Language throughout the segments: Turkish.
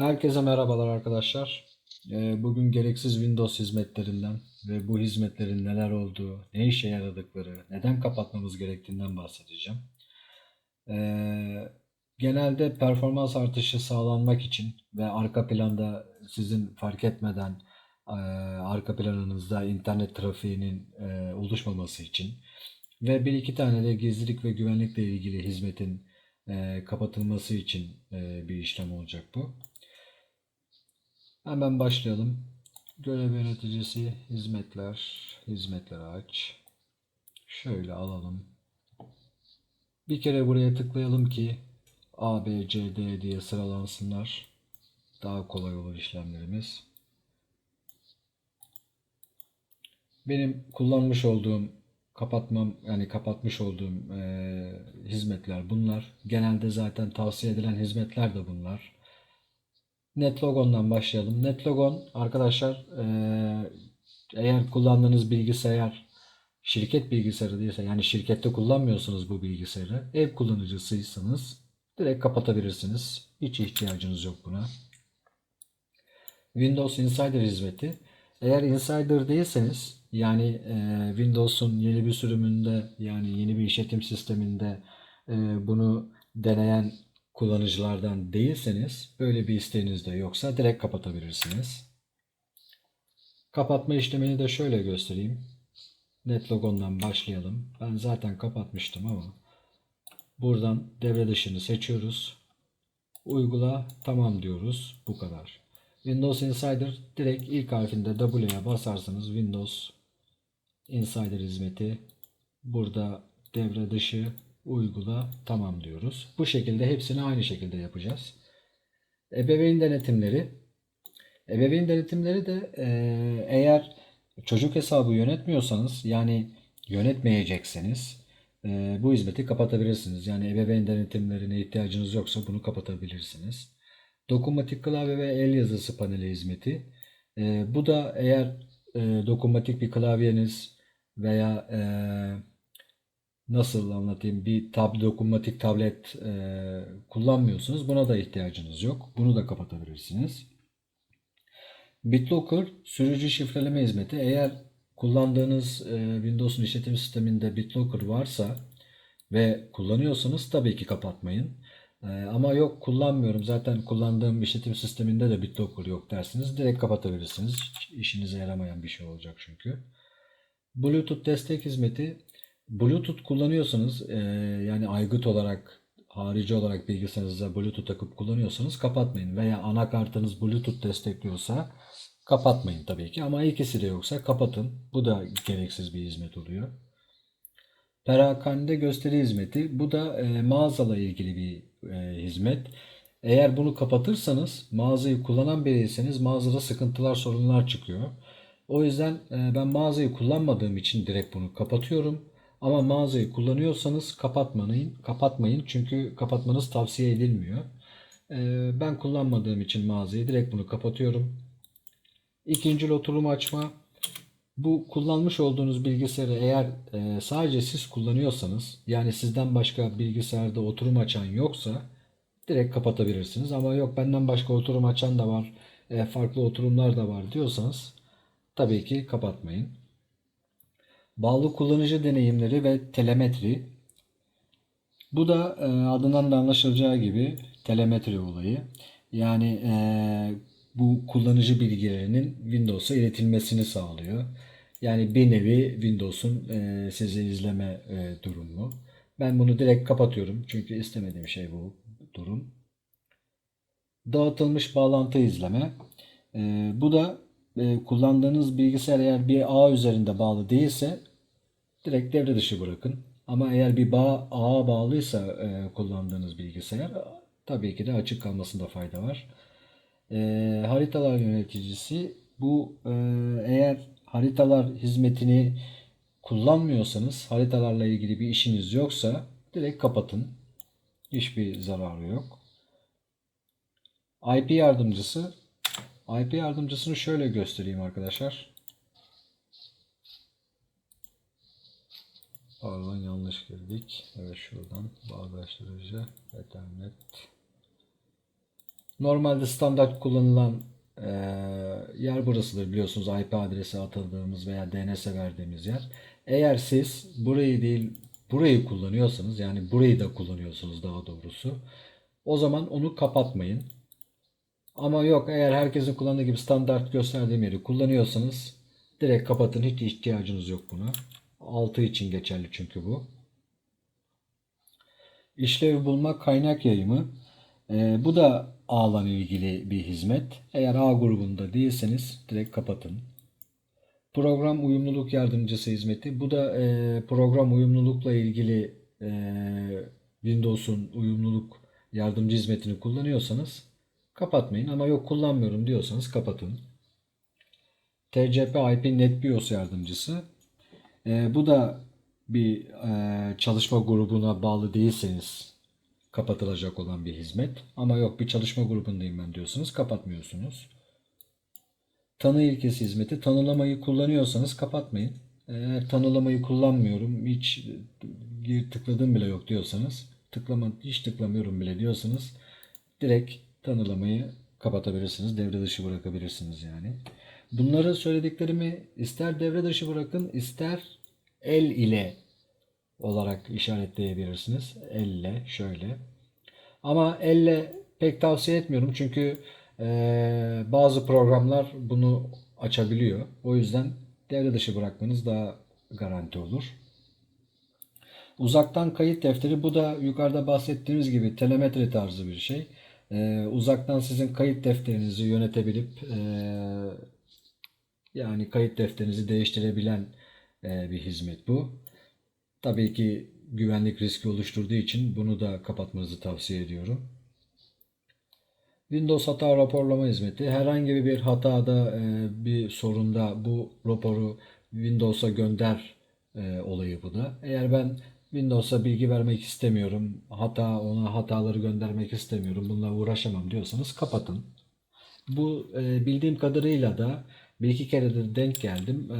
Herkese merhabalar arkadaşlar. Ee, Bugün gereksiz Windows hizmetlerinden ve bu hizmetlerin neler olduğu, ne işe yaradıkları, neden kapatmamız gerektiğinden bahsedeceğim. Ee, Genelde performans artışı sağlanmak için ve arka planda sizin fark etmeden e, arka planınızda internet trafiğinin e, oluşmaması için ve bir iki tane de gizlilik ve güvenlikle ilgili hizmetin e, kapatılması için bir işlem olacak bu. Hemen başlayalım. Görev yöneticisi hizmetler, hizmetleri aç. Şöyle alalım. Bir kere buraya tıklayalım ki A, B, C, D diye sıralansınlar. Daha kolay olur işlemlerimiz. Benim kullanmış olduğum kapatmam yani kapatmış olduğum eee, hizmetler bunlar. Genelde zaten tavsiye edilen hizmetler de bunlar. NetLogon'dan başlayalım. NetLogon arkadaşlar eee, eğer kullandığınız bilgisayar şirket bilgisayarı değilse yani şirkette kullanmıyorsanız bu bilgisayarı ev kullanıcısıysanız direkt kapatabilirsiniz. Hiç ihtiyacınız yok buna. Windows Insider hizmeti. Eğer Insider değilseniz yani e, Windows'un yeni bir sürümünde yani yeni bir işletim sisteminde e, bunu deneyen kullanıcılardan değilseniz böyle bir isteğiniz de yoksa direkt kapatabilirsiniz. Kapatma işlemini de şöyle göstereyim. NetLogon'dan başlayalım. Ben zaten kapatmıştım ama buradan devre dışını seçiyoruz. Uygula tamam diyoruz. Bu kadar. Windows Insider direkt ilk harfinde W'ye basarsanız Windows Insider hizmeti burada devre dışı uygula tamam diyoruz. Bu şekilde hepsini aynı şekilde yapacağız. Ebeveyn denetimleri Ebeveyn denetimleri de e, eğer çocuk hesabı yönetmiyorsanız yani yönetmeyecekseniz e, bu hizmeti kapatabilirsiniz. Yani ebeveyn denetimlerine ihtiyacınız yoksa bunu kapatabilirsiniz. Dokunmatik klavye ve el yazısı paneli hizmeti. E, bu da eğer e, dokunmatik bir klavyeniz veya e, nasıl anlatayım bir tab dokunmatik tablet e, kullanmıyorsunuz. Buna da ihtiyacınız yok. Bunu da kapatabilirsiniz. BitLocker sürücü şifreleme hizmeti. Eğer kullandığınız e, Windows'un işletim sisteminde BitLocker varsa ve kullanıyorsanız tabii ki kapatmayın. E, ama yok kullanmıyorum zaten kullandığım işletim sisteminde de BitLocker yok dersiniz. Direkt kapatabilirsiniz. Hiç işinize yaramayan bir şey olacak çünkü. Bluetooth destek hizmeti. Bluetooth kullanıyorsanız e, yani aygıt olarak harici olarak bilgisayarınıza Bluetooth takıp kullanıyorsanız kapatmayın. Veya anakartınız Bluetooth destekliyorsa kapatmayın tabii ki. Ama ikisi de yoksa kapatın. Bu da gereksiz bir hizmet oluyor. Perakende gösteri hizmeti. Bu da e, mağazayla ilgili bir e, hizmet. Eğer bunu kapatırsanız mağazayı kullanan biriyseniz mağazada sıkıntılar sorunlar çıkıyor. O yüzden e, ben mağazayı kullanmadığım için direkt bunu kapatıyorum. Ama mağazayı kullanıyorsanız kapatmayın, kapatmayın çünkü kapatmanız tavsiye edilmiyor. E, ben kullanmadığım için mağazayı direkt bunu kapatıyorum. İkinci oturum açma. Bu kullanmış olduğunuz bilgisayarı eğer e, sadece siz kullanıyorsanız yani sizden başka bilgisayarda oturum açan yoksa direkt kapatabilirsiniz. Ama yok benden başka oturum açan da var, e, farklı oturumlar da var diyorsanız tabii ki kapatmayın. Bağlı kullanıcı deneyimleri ve telemetri. Bu da e, adından da anlaşılacağı gibi telemetri olayı. Yani e, bu kullanıcı bilgilerinin Windows'a iletilmesini sağlıyor. Yani bir nevi Windows'un e, sizi izleme e, durumu. Ben bunu direkt kapatıyorum çünkü istemediğim şey bu durum. Dağıtılmış bağlantı izleme. E, bu da e, kullandığınız bilgisayar eğer bir ağ üzerinde bağlı değilse direkt devre dışı bırakın. Ama eğer bir bağ, ağa bağlıysa e, kullandığınız bilgisayar tabii ki de açık kalmasında fayda var. E, haritalar yöneticisi bu e, eğer haritalar hizmetini kullanmıyorsanız haritalarla ilgili bir işiniz yoksa direkt kapatın. Hiçbir zararı yok. IP yardımcısı IP yardımcısını şöyle göstereyim arkadaşlar. Pardon yanlış girdik. Evet şuradan bağdaştırıcı Ethernet Normalde standart kullanılan e, yer burasıdır biliyorsunuz IP adresi atıldığımız veya DNS verdiğimiz yer. Eğer siz burayı değil burayı kullanıyorsanız yani burayı da kullanıyorsunuz daha doğrusu o zaman onu kapatmayın. Ama yok eğer herkesin kullandığı gibi standart gösterdiğim yeri kullanıyorsanız direkt kapatın. Hiç ihtiyacınız yok buna. 6 için geçerli çünkü bu. İşlev bulma kaynak yayımı. Ee, bu da ağla ilgili bir hizmet. Eğer ağ grubunda değilseniz direkt kapatın. Program uyumluluk yardımcısı hizmeti. Bu da e, program uyumlulukla ilgili e, Windows'un uyumluluk yardımcı hizmetini kullanıyorsanız kapatmayın. Ama yok kullanmıyorum diyorsanız kapatın. TCP IP NetBIOS yardımcısı. E, bu da bir e, çalışma grubuna bağlı değilseniz kapatılacak olan bir hizmet. Ama yok bir çalışma grubundayım ben diyorsanız kapatmıyorsunuz. Tanı ilkesi hizmeti. Tanılamayı kullanıyorsanız kapatmayın. Eğer tanılamayı kullanmıyorum, hiç gir tıkladığım bile yok diyorsanız, tıklama, hiç tıklamıyorum bile diyorsanız direkt tanılamayı kapatabilirsiniz. Devre dışı bırakabilirsiniz yani. Bunları söylediklerimi ister devre dışı bırakın, ister el ile olarak işaretleyebilirsiniz. Elle şöyle. Ama elle pek tavsiye etmiyorum çünkü eee, bazı programlar bunu açabiliyor. O yüzden devre dışı bırakmanız daha garanti olur. Uzaktan kayıt defteri bu da yukarıda bahsettiğimiz gibi telemetri tarzı bir şey. Eee, uzaktan sizin kayıt defterinizi yönetebilip eee, yani kayıt defterinizi değiştirebilen eee, bir hizmet bu. Tabii ki güvenlik riski oluşturduğu için bunu da kapatmanızı tavsiye ediyorum. Windows hata raporlama hizmeti. Herhangi bir hatada, e, bir sorunda bu raporu Windows'a gönder e, olayı bu da. Eğer ben Windows'a bilgi vermek istemiyorum, hata ona hataları göndermek istemiyorum, bununla uğraşamam diyorsanız kapatın. Bu e, bildiğim kadarıyla da bir iki kere de denk geldim. E,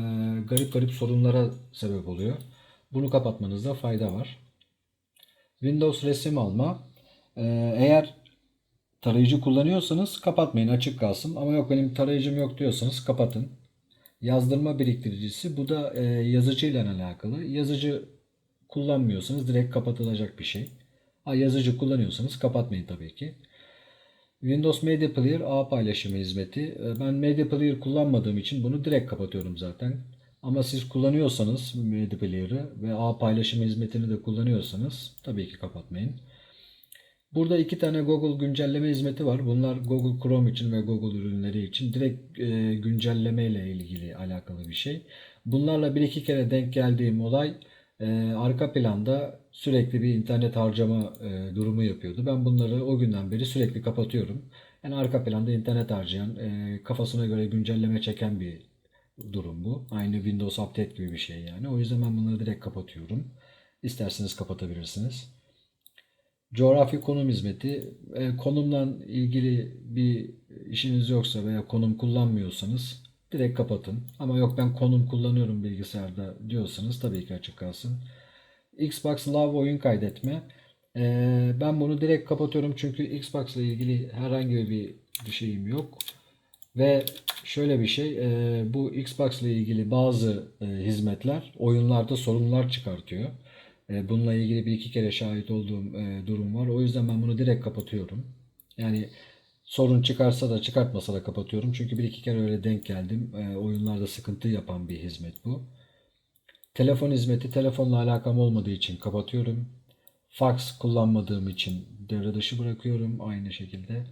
garip garip sorunlara sebep oluyor. Bunu kapatmanızda fayda var. Windows resim alma. E, eğer tarayıcı kullanıyorsanız kapatmayın açık kalsın. Ama yok benim tarayıcım yok diyorsanız kapatın. Yazdırma biriktiricisi bu da e, yazıcıyla alakalı. Yazıcı kullanmıyorsanız direkt kapatılacak bir şey. Ha, yazıcı kullanıyorsanız kapatmayın tabii ki. Windows Media Player ağ paylaşımı hizmeti. E, Ben Media Player kullanmadığım için bunu direkt kapatıyorum zaten. Ama siz kullanıyorsanız Media Player'ı ve ağ paylaşımı hizmetini de kullanıyorsanız tabii ki kapatmayın. Burada iki tane Google güncelleme hizmeti var. Bunlar Google Chrome için ve Google ürünleri için direkt e, güncelleme ile ilgili alakalı bir şey. Bunlarla bir iki kere denk geldiğim olay e, arka planda sürekli bir internet harcama e, durumu yapıyordu. Ben bunları o günden beri sürekli kapatıyorum. Yani arka planda internet harcayan, e, kafasına göre güncelleme çeken bir durum bu. Aynı Windows Update gibi bir şey yani. O yüzden ben bunları direkt kapatıyorum. İsterseniz kapatabilirsiniz. Coğrafi konum hizmeti. E, konumla ilgili bir işiniz yoksa veya konum kullanmıyorsanız direkt kapatın. Ama yok ben konum kullanıyorum bilgisayarda diyorsanız tabii ki açık kalsın. Xbox Live oyun kaydetme. E, ben bunu direkt kapatıyorum çünkü Xbox ile ilgili herhangi bir şeyim yok. Ve şöyle bir şey, e, bu Xbox ile ilgili bazı e, hizmetler oyunlarda sorunlar çıkartıyor. E, bununla ilgili bir iki kere şahit olduğum e, durum var. O yüzden ben bunu direkt kapatıyorum. Yani sorun çıkarsa da çıkartmasa da kapatıyorum. Çünkü bir iki kere öyle denk geldim. E, oyunlarda sıkıntı yapan bir hizmet bu. Telefon hizmeti telefonla alakam olmadığı için kapatıyorum. Fax kullanmadığım için devre dışı bırakıyorum aynı şekilde.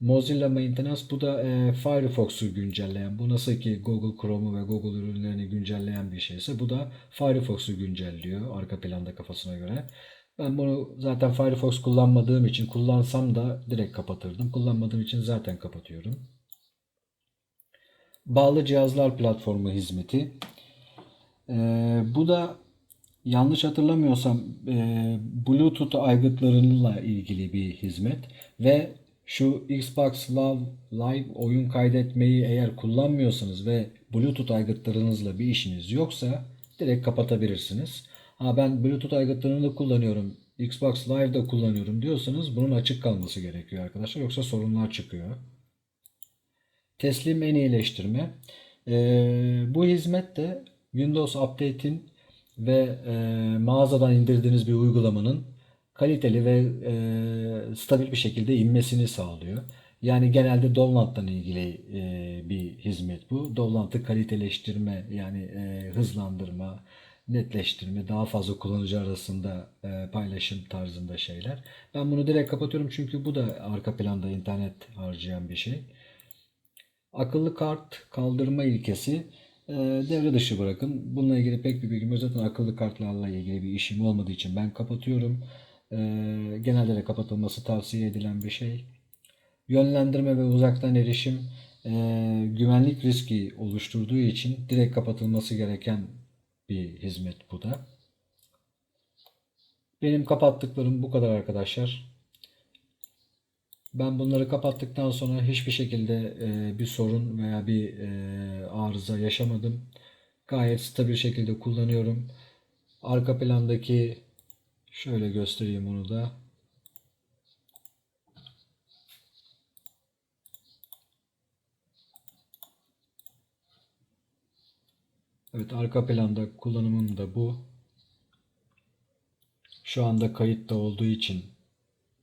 Mozilla Maintenance bu da e, Firefox'u güncelleyen. Bu nasıl ki Google Chrome'u ve Google ürünlerini güncelleyen bir şeyse bu da Firefox'u güncelliyor arka planda kafasına göre. Ben bunu zaten Firefox kullanmadığım için kullansam da direkt kapatırdım. Kullanmadığım için zaten kapatıyorum. Bağlı cihazlar platformu hizmeti. Ee, bu da yanlış hatırlamıyorsam e, Bluetooth aygıtlarıyla ilgili bir hizmet ve şu Xbox Live, Live oyun kaydetmeyi eğer kullanmıyorsanız ve Bluetooth aygıtlarınızla bir işiniz yoksa direkt kapatabilirsiniz. Ha ben Bluetooth aygıtlarını da kullanıyorum. Xbox Live'da kullanıyorum diyorsanız bunun açık kalması gerekiyor arkadaşlar. Yoksa sorunlar çıkıyor. Teslim en iyileştirme. Ee, bu hizmet de Windows Update'in ve e, mağazadan indirdiğiniz bir uygulamanın kaliteli ve e, stabil bir şekilde inmesini sağlıyor. Yani genelde download'dan ilgili e, bir hizmet bu. Download'ı kaliteleştirme yani e, hızlandırma, netleştirme, daha fazla kullanıcı arasında e, paylaşım tarzında şeyler. Ben bunu direkt kapatıyorum çünkü bu da arka planda internet harcayan bir şey. Akıllı kart kaldırma ilkesi devre dışı bırakın. Bununla ilgili pek bir bilgim yok. Zaten akıllı kartlarla ilgili bir işim olmadığı için ben kapatıyorum. E, genelde de kapatılması tavsiye edilen bir şey. Yönlendirme ve uzaktan erişim e, güvenlik riski oluşturduğu için direkt kapatılması gereken bir hizmet bu da. Benim kapattıklarım bu kadar arkadaşlar. Ben bunları kapattıktan sonra hiçbir şekilde e, bir sorun veya bir e, arıza yaşamadım. Gayet stabil şekilde kullanıyorum. Arka plandaki şöyle göstereyim onu da. Evet arka planda kullanımım da bu. Şu anda kayıtta olduğu için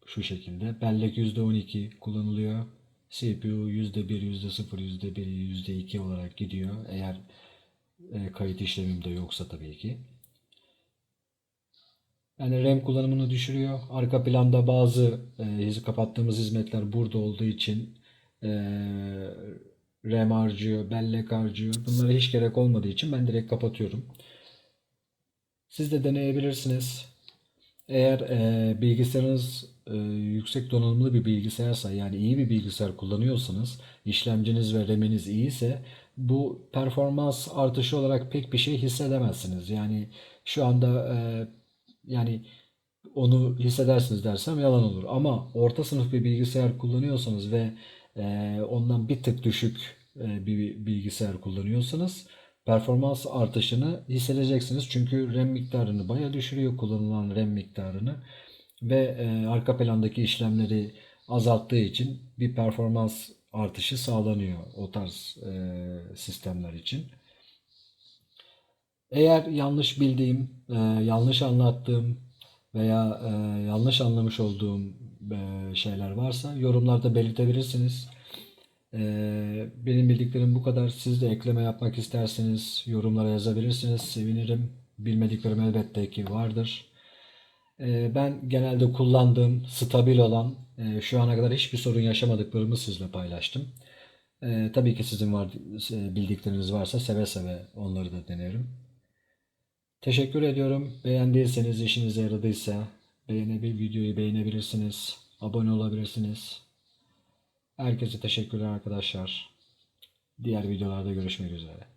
şu şekilde. Bellek %12 kullanılıyor. CPU %1, %0, %1, %2 olarak gidiyor. Eğer e, kayıt işlemim de yoksa tabii ki. Yani RAM kullanımını düşürüyor. Arka planda bazı e, kapattığımız hizmetler burada olduğu için e, RAM harcıyor, bellek harcıyor. Bunlara hiç gerek olmadığı için ben direkt kapatıyorum. Siz de deneyebilirsiniz. Eğer e, bilgisayarınız e, yüksek donanımlı bir bilgisayarsa yani iyi bir bilgisayar kullanıyorsanız işlemciniz ve RAM'iniz iyiyse bu performans artışı olarak pek bir şey hissedemezsiniz. Yani şu anda e, yani onu hissedersiniz dersem yalan olur. Ama orta sınıf bir bilgisayar kullanıyorsanız ve e, ondan bir tık düşük e, bir bilgisayar kullanıyorsanız performans artışını hissedeceksiniz. Çünkü RAM miktarını bayağı düşürüyor kullanılan RAM miktarını ve e, arka plandaki işlemleri azalttığı için bir performans artışı sağlanıyor o tarz e, sistemler için. Eğer yanlış bildiğim, e, yanlış anlattığım veya e, yanlış anlamış olduğum e, şeyler varsa yorumlarda belirtebilirsiniz. E, benim bildiklerim bu kadar. Siz de ekleme yapmak isterseniz yorumlara yazabilirsiniz. Sevinirim. Bilmediklerim elbette ki vardır. E, ben genelde kullandığım, stabil olan, e, şu ana kadar hiçbir sorun yaşamadıklarımı sizle paylaştım. E, tabii ki sizin var e, bildikleriniz varsa seve seve onları da denerim. Teşekkür ediyorum. Beğendiyseniz, işinize yaradıysa beğenebil videoyu beğenebilirsiniz. Abone olabilirsiniz. Herkese teşekkürler arkadaşlar. Diğer videolarda görüşmek üzere.